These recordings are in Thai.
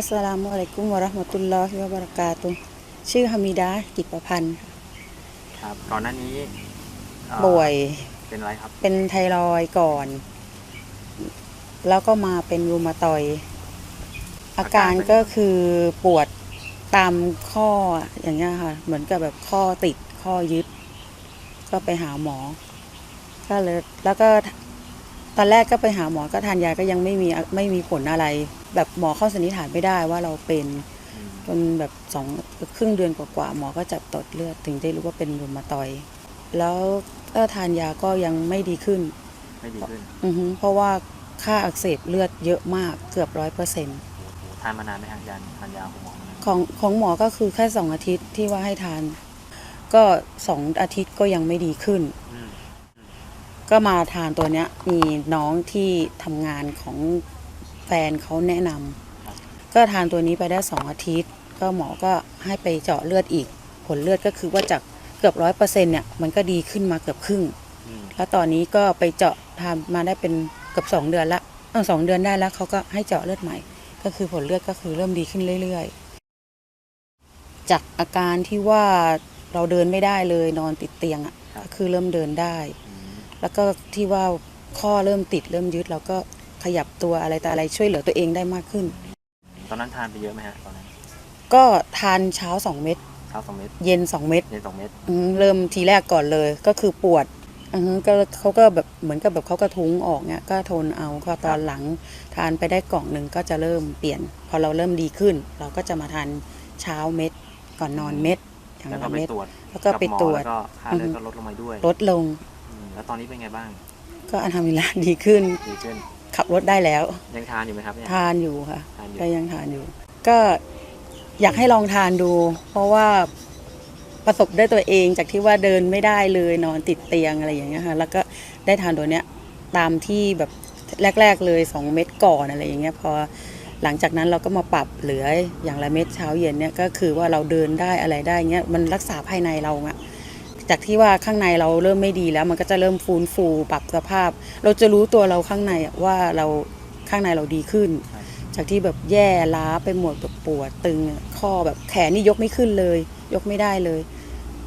อัสสลามุอะลัยกุมวะเราะห์มะตุลลอฮิวะบะเราะกาตุฮ์ชื่อฮามิดากิจประพันธ์ครับก่อนหน้านี้เอ่อป่วยเป็นอะไรครับ เป็นไทรอยด์ก่อน แล้วก็มาเป็นรูมาตอยด์อาการก็คือปวดตามข้ออย่างเงี้ยค่ะ เหมือนกับแบบข้อติดข้อยึด ก็ไปหาหมอ ก็เลยแล้วก็ตอนแรกก็ไปหาหมอก็ทานยาก็ยังไม่มีไม่มีผลอะไร แบบหมอเข้าสันนิษฐานไม่ได้ว่าเราเป็นอืมจนแบบสองครึ่งเดือนกว่าๆหมอก็จับตรวจเลือดถึงได้รู้ว่าเป็นรูมาตอยด์แล้วก็ทานยาก็ยังไม่ดีขึ้นไม่ดีขึ้นอือฮึเพราะว่าค่าอักเสบเลือดเยอะมากเกือบร้อยเปอร์เซ็นต์โอ้โหทานมานานไหมฮะยาทานยาของหมอมานานของของหมอก็คือแค่สองอาทิตย์ที่ว่าให้ทาน ก็สองอาทิตย์ก็ยังไม่ดีขึ้นอืมก็มาทานตัวเนี้ยมีน้องที่ทำงานของแฟนเขาแนะนำก็ทานตัวนี้ไปได้สองอาทิตย์ ก็หมอก็ให้ไปเจาะเลือดอีก ผลเลือดก็คือว่าจากเกือบร้อยเปอร์เซ็นต์เนี่ยมันก็ดีขึ้นมาเกือบครึ่ง อืมแล้วตอนนี้ก็ไปเจาะทำมาได้เป็นเกือบสองเดือนละเออสองเดือนได้แล้วเขาก็ให้เจาะเลือดใหม่ ก็คือผลเลือดก็คือเริ่มดีขึ้นเรื่อยๆ จากอาการที่ว่าเราเดินไม่ได้เลยนอนติดเตียงอะ่ะก็คือเริ่มเดินได้ อืมแล้วก็ที่ว่าข้อเริ่มติดเริ่มยึดเราก็ ขยับตัวอะไรแต่อะไรช่วยเหลือตัวเองได้มากขึ้น ตอนนั้นทานไปเยอะไหมฮะตอนนั้นก็ทานเช้าสองเม็ดเช้าสองเม็ดเย็นสองเม็ดเย็นสองเม็ดอืมเริ่มทีแรกก่อนเลยก็คือปวดอือฮึก็เขาก็แบบเหมือนกับแบบเขากระทุ้งออกเนี่ยก็ทนเอาก็ตอนหลังทานไปได้กล่องหนึ่งก็จะเริ่มเปลี่ยน พอเราเริ่มดีขึ้น เราก็จะมาทานเช้าเม็ดก่อนนอนเม็ดอย่างแล้วก็ละไปเม็ด ตรวจแล้วก็ไปบหมอตรวจแล้วก็ค่าเลือดก็ลดลงมาด้วยลดลงอืมแล้วตอนนี้เป็นไงบ้างก็อันทำมิลาดีขึ้น ดีขึ้น ขับรถได้แล้ว ยังทานอยู่ไหมครับเนี่ยทานอยู่ค่ะทานอยู่ก็ยังทานอยู่ ก็อยากให้ลองทานดู เพราะว่าประสบได้ตัวเองจากที่ว่าเดินไม่ได้เลยนอนติดเตียงอะไรอย่างเงี้ยค่ะแล้วก็ได้ทานตัวเนี้ยตามที่แบบแรก ๆเลยสองเม็ดก่อนอะไรอย่างเงี้ยพอหลังจากนั้นเราก็มาปรับเหลืออย่างละเม็ดเช้าเย็นเนี่ยก็คือว่าเราเดินได้อะไรได้เงี้ยมันรักษาภายในเราอะ จากที่ว่าข้างในเราเริ่มไม่ดีแล้ว มันก็จะเริ่มฟูนฟูปรับสภาพ เราจะรู้ตัวเราข้างในอะว่าเราข้างในเราดีขึ้น จากที่แบบแย่ล้าไปหมดแบบปวดตึงอะข้อแบบแขนนี่ยกไม่ขึ้นเลย ยกไม่ได้เลย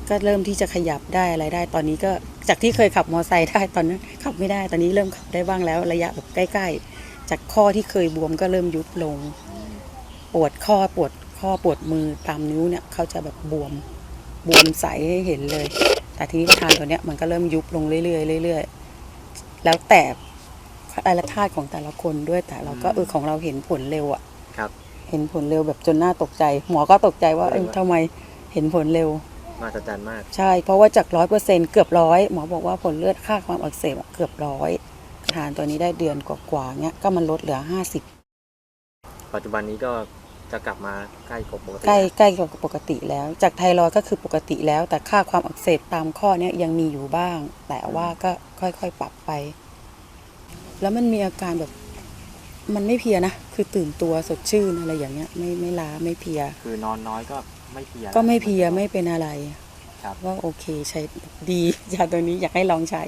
ก็เริ่มที่จะขยับได้อะไรได้ ตอนนี้ก็จากที่เคยขับมอเตอร์ไซค์ได้ตอนนั้นขับไม่ได้ตอนนี้เริ่มขับได้บ้างแล้ว ระยะแบบใกล้ ๆ จากข้อที่เคยบวมก็เริ่มยุบลงอืมปวดข้อปวดข้อปวดมือตามนิ้วเนี่ยเขาจะแบบบวมบวมใสให้เห็นเลย แต่ทีนี้พอทานตัวเนี้ยมันก็เริ่มยุบลงเรื่อยๆเรื่อยๆแล้วแต่อะไรธาตุของแต่ละคนด้วยแต่เราก็เออของเราเห็นผลเร็วอะครับ เห็นผลเร็วแบบจนน่าตกใจ หมอก็ตกใจว่าเออทำไมเห็นผลเร็วมาตรจันมาก ใช่ เพราะว่าจากร้อยเปอร์เซ็นเกือบร้อยหมอบอกว่าผลเลือดค่าความอักเสบอะเกือบร้อยทานตัวนี้ได้เดือนกว่าๆเนี้ยก็มันลดเหลือห้าสิบปัจจุบันนี้ก็ จะกลับมาใกล้กับปกติ ใกล้ใกล้กับปกติแล้ว จากไทรอยด์ก็คือปกติแล้ว แต่ค่าความอักเสบตามข้อเนี้ยยังมีอยู่บ้าง แต่ว่าก็ค่อยๆปรับไป แล้วมันมีอาการแบบมันไม่เพลียนะ คือตื่นตัวสดชื่นอะไรอย่างเงี้ย ไม่ไม่ล้าไม่เพลีย คือนอนน้อยก็ไม่เพลีย ก็ไม่เพลียไม่เป็นอะไรครับว่าโอเคใช้ดียาตัวนี้อยากให้ลองใช้